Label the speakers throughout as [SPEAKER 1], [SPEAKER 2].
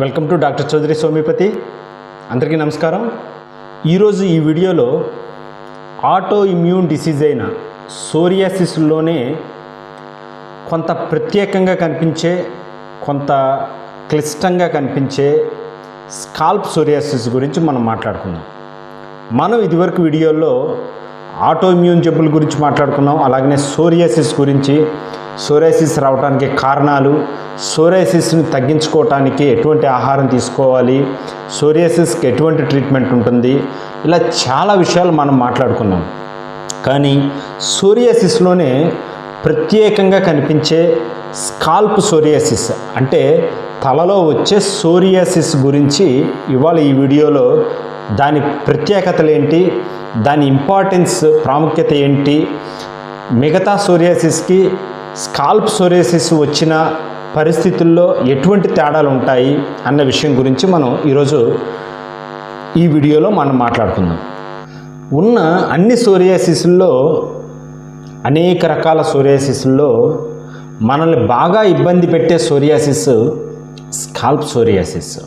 [SPEAKER 1] Welcome to doctor Chowdary Somipathi. అందరికీ నమస్కారం. ఈరోజు ఈ వీడియోలో ఆటో ఇమ్యూన్ డిసీజ్ అయిన సోరియాసిస్లోనే కొంత ప్రత్యేకంగా కనిపించే కొంత క్లిష్టంగా కనిపించే స్కాల్ప్ సోరియాసిస్ గురించి మనం మాట్లాడుకుందాం. మనం ఇదివరకు వీడియోలో ఆటో ఇమ్యూన్ జబ్బుల గురించి మాట్లాడుకున్నాం అలాగనే సోరియాసిస్ గురించి సోరియాసిస్ రావడానికి కారణాలు సోరియాసిస్ని తగ్గించుకోవటానికి ఎటువంటి ఆహారం తీసుకోవాలి సోరియాసిస్కి ఎటువంటి ట్రీట్మెంట్ ఉంటుంది ఇలా చాలా విషయాలు మనం మాట్లాడుకున్నాం. కానీ సోరియాసిస్లోనే ప్రత్యేకంగా కనిపించే స్కాల్ప్ సోరియాసిస్ అంటే తలలో వచ్చే సోరియాసిస్ గురించి ఇవాళ ఈ వీడియోలో దాని ప్రత్యేకతలు ఏంటి దాని ఇంపార్టెన్స్ ప్రాముఖ్యత ఏంటి మిగతా సోరియాసిస్కి స్కాల్ప్ సొరేసిస్ వచ్చిన పరిస్థితుల్లో ఎటువంటి తేడాలు ఉంటాయి అన్న విషయం గురించి మనం ఈరోజు ఈ వీడియోలో మనం మాట్లాడుకుందాం. ఉన్న అన్ని సోరియాసిస్ల్లో అనేక రకాల సోరియాసిస్ల్లో మనల్ని బాగా ఇబ్బంది పెట్టే psoriasis scalp psoriasis.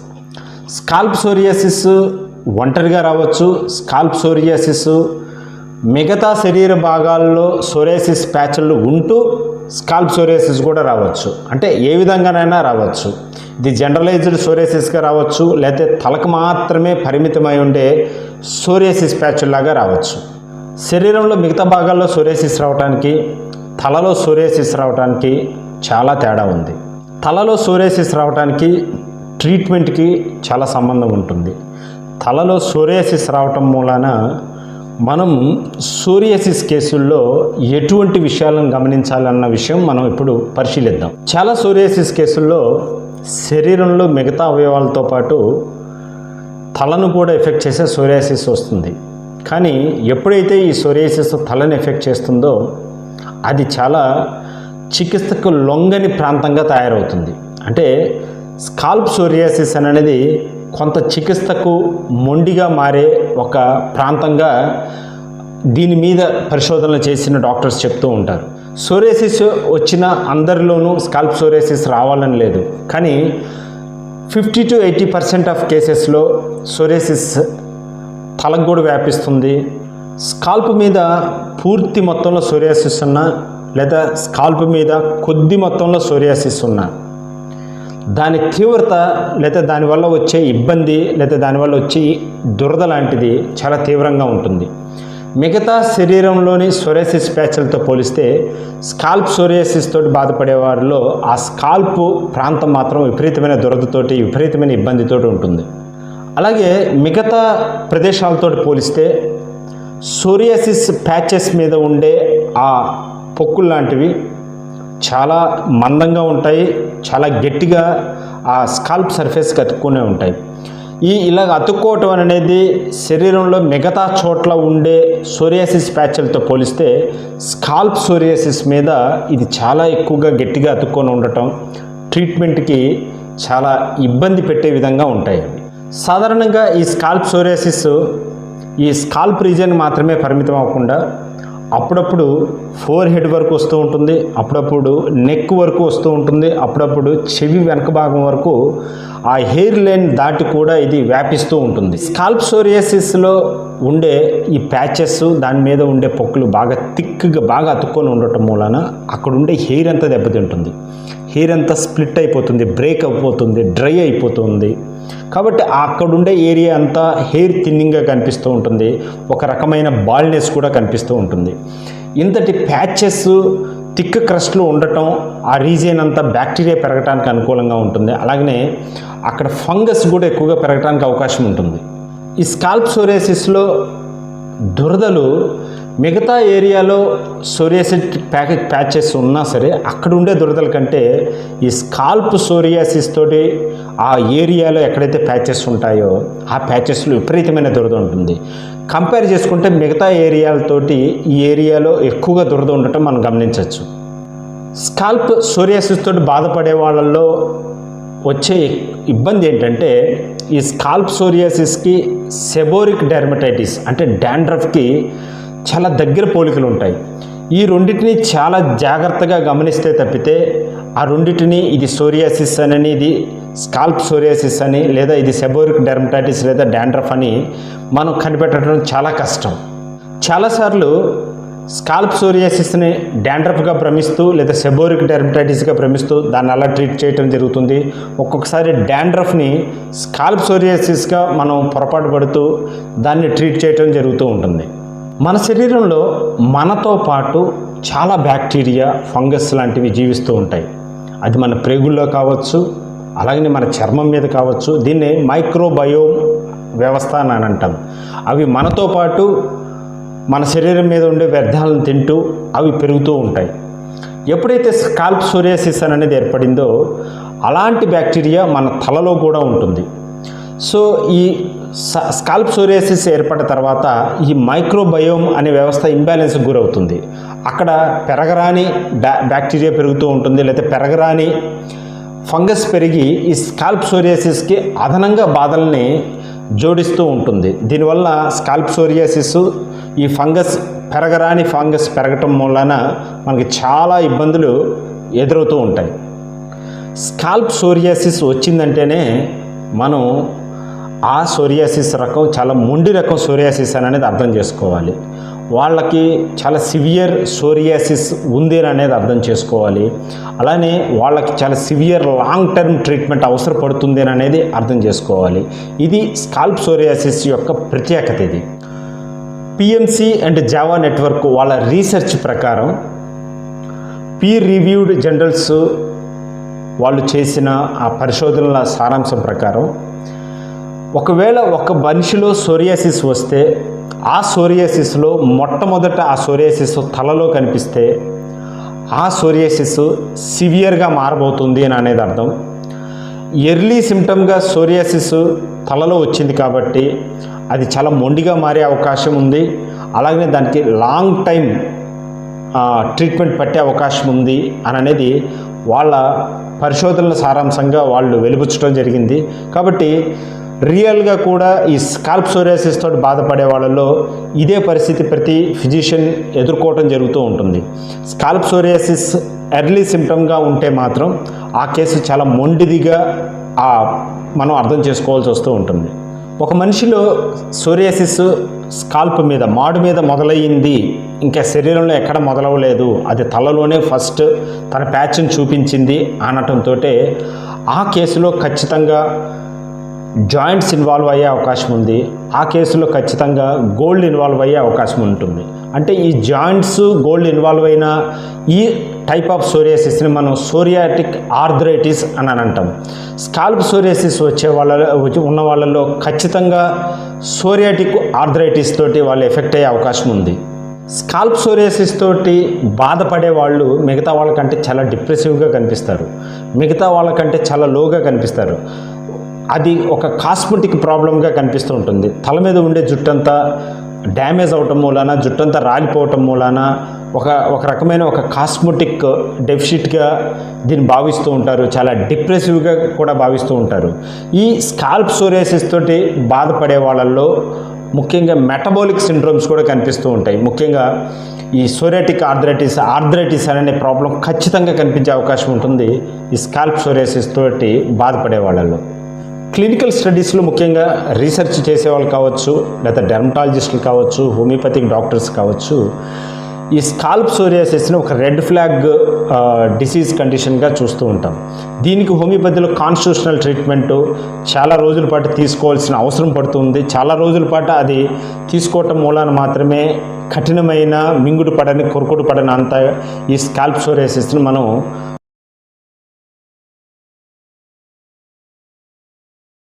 [SPEAKER 1] Scalp psoriasis ఒంటరిగా రావచ్చు. స్కాల్ప్ సోరియాసిస్ మిగతా శరీర భాగాల్లో సొరేసిస్ ప్యాచ్లు ఉంటూ స్కాల్ప్ సోరియాసిస్ కూడా రావచ్చు. అంటే ఏ విధంగానైనా రావచ్చు. ఇది జనరలైజ్డ్ సోరేసిస్గా రావచ్చు. లేకపోతే తలకు మాత్రమే పరిమితమై ఉండే సోరేసిస్ ప్యాచ్లాగా రావచ్చు. శరీరంలో మిగతా భాగాల్లో సోరేసిస్ రావడానికి తలలో సోరేసిస్ రావడానికి చాలా తేడా ఉంది. తలలో సోరియాసిస్ రావడానికి ట్రీట్మెంట్కి చాలా సంబంధం ఉంటుంది. తలలో సోరియాసిస్ రావటం మూలాన మనం సోరియాసిస్ కేసుల్లో ఎటువంటి విషయాలను గమనించాలన్న విషయం మనం ఇప్పుడు పరిశీలిద్దాం. చాలా సోరియాసిస్ కేసుల్లో శరీరంలో మిగతా అవయవాలతో పాటు తలను కూడా ఎఫెక్ట్ చేసే సోరియాసిస్ వస్తుంది. కానీ ఎప్పుడైతే ఈ సోరియాసిస్ తలను ఎఫెక్ట్ చేస్తుందో అది చాలా చికిత్సకు లొంగని ప్రాంతంగా తయారవుతుంది. అంటే స్కాల్ప్ సోరియాసిస్ అనేది కొంత చికిత్సకు మొండిగా మారే ఒక ప్రాంతంగా దీని మీద పరిశోధనలు చేసిన డాక్టర్స్ చెప్తూ ఉంటారు. సోరేసిస్ వచ్చిన అందరిలోనూ స్కాల్ప్ సోరేసిస్ రావాలని లేదు. కానీ fifty to eighty percent of కేసెస్లో సోరేసిస్ తలకు కూడా వ్యాపిస్తుంది. స్కాల్ప్ మీద పూర్తి మొత్తంలో సోరియాసిస్ ఉన్నా లేదా స్కాల్ప్ మీద కొద్ది మొత్తంలో సోరియాసిస్ ఉన్నా దాని తీవ్రత లేదా దానివల్ల వచ్చే ఇబ్బంది లేదా దానివల్ల వచ్చే దురద లాంటిది చాలా తీవ్రంగా ఉంటుంది. మిగతా శరీరంలోని సోరియాసిస్ ప్యాచ్లతో పోలిస్తే స్కాల్ప్ సొరేసిస్ తోటి బాధపడే వారిలో ఆ స్కాల్ప్ ప్రాంతం మాత్రం విపరీతమైన దురదతోటి విపరీతమైన ఇబ్బందితోటి ఉంటుంది. అలాగే మిగతా ప్రదేశాలతో పోలిస్తే సోరియాసిస్ ప్యాచెస్ మీద ఉండే ఆ పొక్కులు లాంటివి చాలా మందంగా ఉంటాయి చాలా గట్టిగా ఆ స్కాల్ప్ సర్ఫేస్కి అతుక్కునే ఉంటాయి. ఈ ఇలా అతుక్కోవటం అనేది శరీరంలో మిగతా చోట్ల ఉండే సోరియాసిస్ ప్యాచ్లతో పోలిస్తే స్కాల్ప్ సోరియాసిస్ మీద ఇది చాలా ఎక్కువగా గట్టిగా అతుక్కొని ఉండటం ట్రీట్మెంట్కి చాలా ఇబ్బంది పెట్టే విధంగా ఉంటాయి. సాధారణంగా ఈ స్కాల్ప్ సోరియాసిస్ ఈ స్కాల్ప్ రీజన్ మాత్రమే పరిమితం అవ్వకుండా అప్పుడప్పుడు ఫోర్ హెడ్ వరకు వస్తూ ఉంటుంది అప్పుడప్పుడు నెక్ వరకు వస్తూ ఉంటుంది అప్పుడప్పుడు చెవి వెనక భాగం వరకు ఆ హెయిర్ లైన్ దాటి కూడా ఇది వ్యాపిస్తూ ఉంటుంది. స్కాల్ప్ సోరియాసిస్లో ఉండే ఈ ప్యాచెస్ దాని మీద ఉండే పొక్కులు బాగా థిక్గా బాగా అతుక్కొని ఉండటం మూలన అక్కడ ఉండే హెయిర్ అంతా దెబ్బతింటుంది. హెయిర్ అంతా స్ప్లిట్ అయిపోతుంది బ్రేక్ అయిపోతుంది డ్రై అయిపోతుంది. కాబట్టి అక్కడుండే ఏరియా అంతా హెయిర్ థిన్నింగ్గా కనిపిస్తూ ఉంటుంది. ఒక రకమైన బాల్నెస్ కూడా కనిపిస్తూ ఉంటుంది. ఇంతటి ప్యాచెస్ థిక్ క్రస్ట్లు ఉండటం ఆ రీజియన్ అంతా బ్యాక్టీరియా పెరగడానికి అనుకూలంగా ఉంటుంది. అలాగనే అక్కడ ఫంగస్ కూడా ఎక్కువగా పెరగడానికి అవకాశం ఉంటుంది. ఈ స్కాల్ప్ సోరియాసిస్లో దురదలు మిగతా ఏరియాలో సోరియాసిస్ ప్యాక్ ప్యాచెస్ ఉన్నా సరే అక్కడ ఉండే దురదల కంటే ఈ స్కాల్ప్ సోరియాసిస్ తోటి ఆ ఏరియాలో ఎక్కడైతే ప్యాచెస్ ఉంటాయో ఆ ప్యాచెస్లో విపరీతమైన దురద ఉంటుంది. కంపేర్ చేసుకుంటే మిగతా ఏరియాలతోటి ఈ ఏరియాలో ఎక్కువగా దురద ఉండటం మనం గమనించవచ్చు. స్కాల్ప్ సోరియాసిస్ తోటి బాధపడే వాళ్ళల్లో వచ్చే ఇబ్బంది ఏంటంటే ఈ స్కాల్ప్ సోరియాసిస్కి సెబోరిక్ డెర్మటైటిస్ అంటే డాండ్రఫ్కి చాలా దగ్గర పోలికలు ఉంటాయి. ఈ రెండింటిని చాలా జాగ్రత్తగా గమనిస్తే తప్పితే ఆ రెండింటిని ఇది సోరియాసిస్ అని ఇది స్కాల్ప్ సోరియాసిస్ అని లేదా ఇది సెబోరిక్ డెర్మటైటిస్ లేదా డాండ్రఫ్ అని మనం కనిపెట్టడం చాలా కష్టం. చాలాసార్లు స్కాల్ప్ సోరియాసిస్ని డాండ్రఫ్గా భ్రమిస్తూ లేదా సెబోరిక్ డెర్మటైటిస్గా భ్రమిస్తూ దాన్ని అలా ట్రీట్ చేయడం జరుగుతుంది. ఒక్కొక్కసారి డాండ్రఫ్ని స్కాల్ప్ సోరియాసిస్గా మనం పొరపాటు పడుతూ దాన్ని ట్రీట్ చేయడం జరుగుతూ ఉంటుంది. మన శరీరంలో మనతో పాటు చాలా బ్యాక్టీరియా ఫంగస్ లాంటివి జీవిస్తూ ఉంటాయి. అది మన ప్రేగుల్లో కావచ్చు అలాగనే మన చర్మం మీద కావచ్చు దీన్ని మైక్రోబయోమ్ వ్యవస్థ అని అంటాం. అవి మనతో పాటు మన శరీరం మీద ఉండే వ్యర్థాలను తింటూ అవి పెరుగుతూ ఉంటాయి. ఎప్పుడైతే స్కాల్ప్ సోరియాసిస్ అనేది ఏర్పడిందో అలాంటి బ్యాక్టీరియా మన తలలో కూడా ఉంటుంది. సో ఈ స- స్కాల్ప్ సోరియాసిస్ ఏర్పడిన తర్వాత ఈ మైక్రోబయోమ్ అనే వ్యవస్థ ఇంబ్యాలెన్స్కి గురవుతుంది. అక్కడ పెరగరాని బ్యా బ్యాక్టీరియా పెరుగుతూ ఉంటుంది లేకపోతే పెరగరాని ఫంగస్ పెరిగి ఈ స్కాల్ప్ సోరియాసిస్కి అదనంగా బాధల్ని జోడిస్తూ ఉంటుంది. దీనివల్ల స్కాల్ప్ సోరియాసిస్ ఈ ఫంగస్ పెరగరాని ఫంగస్ పెరగటం వలన మనకి చాలా ఇబ్బందులు ఎదురవుతూ ఉంటాయి. స్కాల్ప్ సోరియాసిస్ వచ్చిందంటేనే మనం ఆ సోరియాసిస్ రకం చాలా మొండి రకం సోరియాసిస్ అని అనేది అర్థం చేసుకోవాలి. వాళ్ళకి చాలా సివియర్ సోరియాసిస్ ఉంది అని అనేది అర్థం చేసుకోవాలి. అలానే వాళ్ళకి చాలా సివియర్ లాంగ్ టర్మ్ ట్రీట్మెంట్ అవసరపడుతుంది అని అనేది అర్థం చేసుకోవాలి. ఇది స్కాల్ప్ సోరియాసిస్ యొక్క ప్రత్యేకత ఇది. పిఎంసి అండ్ జావా నెట్వర్క్ వాళ్ళ రీసెర్చ్ ప్రకారం పీర్ రివ్యూడ్ జర్నల్స్ వాళ్ళు చేసిన ఆ పరిశోధనల సారాంశం ప్రకారం ఒకవేళ ఒక మనిషిలో సోరియాసిస్ వస్తే ఆ సోరియాసిస్లో మొట్టమొదట ఆ సోరియాసిస్ తలలో కనిపిస్తే ఆ సోరియాసిస్ సివియర్గా మారబోతుంది అని అనేది అర్థం. ఎర్లీ సిమ్టమ్గా సోరియాసిస్ తలలో వచ్చింది కాబట్టి అది చాలా మొండిగా మారే అవకాశం ఉంది. అలాగనే దానికి లాంగ్ టైం ట్రీట్మెంట్ పట్టే అవకాశం ఉంది అని అనేది వాళ్ళ పరిశోధనల సారాంశంగా వాళ్ళు వెలుపుచ్చడం జరిగింది. కాబట్టి రియల్గా కూడా ఈ స్కాల్ప్ సోరియాసిస్ తోటి బాధపడే వాళ్ళలో ఇదే పరిస్థితి ప్రతి ఫిజిషియన్ ఎదుర్కోవటం జరుగుతూ ఉంటుంది. స్కాల్ప్ సోరియాసిస్ ఎర్లీ సిమ్టమ్గా ఉంటే మాత్రం ఆ కేసు చాలా మొండిదిగా ఆ మనం అర్థం చేసుకోవాల్సి వస్తూ ఉంటుంది. ఒక మనిషిలో సోరియాసిస్ స్కాల్ప్ మీద మాడు మీద మొదలయ్యింది ఇంకా శరీరంలో ఎక్కడ మొదలవలేదు అది తలలోనే ఫస్ట్ తన ప్యాచ్ని చూపించింది అనటంతో ఆ కేసులో ఖచ్చితంగా జాయింట్స్ ఇన్వాల్వ్ అయ్యే అవకాశం ఉంది. ఆ కేసులో ఖచ్చితంగా గోల్డ్ ఇన్వాల్వ్ అయ్యే అవకాశం ఉంటుంది. అంటే ఈ జాయింట్స్ గోల్డ్ ఇన్వాల్వ్ అయిన ఈ టైప్ ఆఫ్ సోరియాసిస్ని మనం సోరియాటిక్ ఆర్థరైటిస్ అని అని అంటాం. స్కాల్ప్ సోరియాసిస్ వచ్చే వాళ్ళ ఉన్న వాళ్ళలో ఖచ్చితంగా సోరియాటిక్ ఆర్థరైటిస్ తోటి వాళ్ళు ఎఫెక్ట్ అయ్యే అవకాశం ఉంది. స్కాల్ప్ సోరియాసిస్ తోటి బాధపడే వాళ్ళు మిగతా వాళ్ళకంటే చాలా డిప్రెసివ్గా కనిపిస్తారు. మిగతా వాళ్ళకంటే చాలా లోగా కనిపిస్తారు. అది ఒక కాస్మెటిక్ ప్రాబ్లంగా కనిపిస్తూ ఉంటుంది. తల మీద ఉండే జుట్టంతా డ్యామేజ్ అవటం మూలాన జుట్టంతా రాలిపోవటం మూలాన ఒక ఒక రకమైన ఒక కాస్మెటిక్ డెఫిషిట్గా దీన్ని భావిస్తూ ఉంటారు. చాలా డిప్రెసివ్గా కూడా భావిస్తూ ఉంటారు. ఈ స్కాల్ప్ సోరియాసిస్ తోటి బాధపడే వాళ్ళల్లో ముఖ్యంగా మెటబాలిక్ సిండ్రోమ్స్ కూడా కనిపిస్తూ ఉంటాయి. ముఖ్యంగా ఈ సోరియాటిక్ ఆర్థరైటిస్ ఆర్థరైటిస్ అనే ప్రాబ్లం ఖచ్చితంగా కనిపించే అవకాశం ఉంటుంది ఈ స్కాల్ప్ సోరియాసిస్ తోటి బాధపడే వాళ్ళల్లో. క్లినికల్ స్టడీస్లో ముఖ్యంగా రీసెర్చ్ చేసేవాళ్ళు కావచ్చు లేదా డెర్మటాలజిస్టులు కావచ్చు హోమియోపతిక్ డాక్టర్స్ కావచ్చు ఈ స్కాల్ప్ సోరియాసిస్ని ఒక రెడ్ ఫ్లాగ్ డిసీజ్ కండిషన్గా చూస్తూ ఉంటాం. దీనికి హోమియోపతిలో కాన్స్టిట్యూషనల్ ట్రీట్మెంట్ చాలా రోజుల పాటు తీసుకోవాల్సిన అవసరం పడుతుంది. చాలా రోజుల పాటు అది తీసుకోవటం మూలాన మాత్రమే కఠినమైన మింగుడు పడని కొరుకుడు పడని అంత ఈ స్కాల్ప్ సోరియాసిస్ని మనం